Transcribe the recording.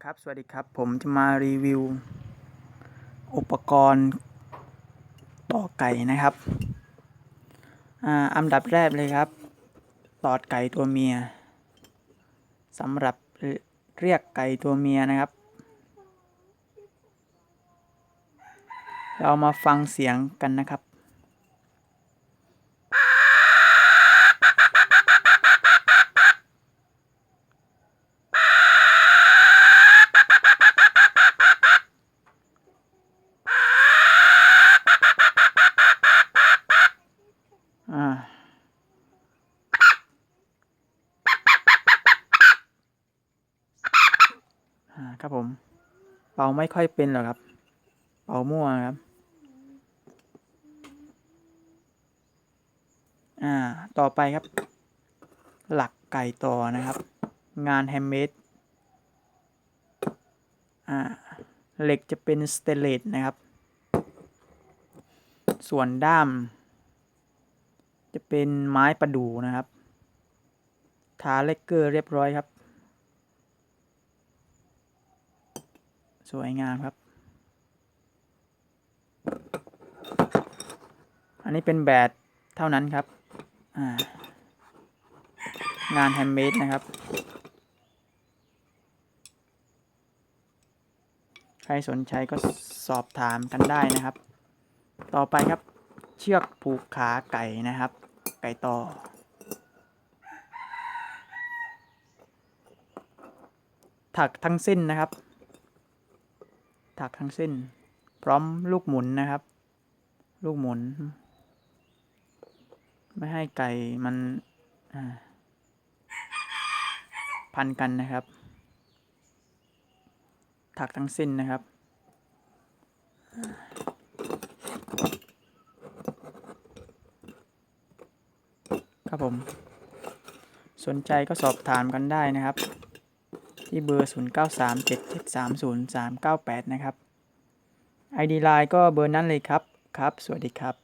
ครับ สวัสดีครับ ผมจะมารีวิว อุปกรณ์ต่อไก่นะครับอ่าอันดับแรกเลยครับ ตอดไก่ตัวเมียสำหรับเรียกไก่ตัวเมียนะครับ เรามาฟังเสียงกันนะครับ อ่าครับผม เป่าไม่ค่อยเป็นหรอกครับ เป่ามั่วครับ อ่า ต่อไปครับ หลักไก่ต่อนะครับ งานแฮมเมด อ่า เหล็กจะเป็นสเตเลสนะครับ ส่วนด้าม จะเป็นไม้ประดู่นะครับ ทาเลกเกอร์เรียบร้อยครับ สวยงามครับ อันนี้เป็นแบตเท่านั้นครับางานแฮมเมดนะครับ ใครสนใจก็สอบถามกันได้นะครับ ต่อไปครับเชือกผูกขาไก่นะครับ ไก่ต่อถักทั้งสิ้นนะครับ ถักทั้งสิ้น พร้อมลูกหมุนนะครับ ลูกหมุน ไม่ให้ไก่มันพันกันนะครับ ถักทั้งสิ้นนะครับ ครับผม สนใจก็สอบถามกันได้นะครับ ที่เบอร์ 0937730398 นะครับ ID Line ก็เบอร์นั้นเลยครับ ครับ สวัสดีครับ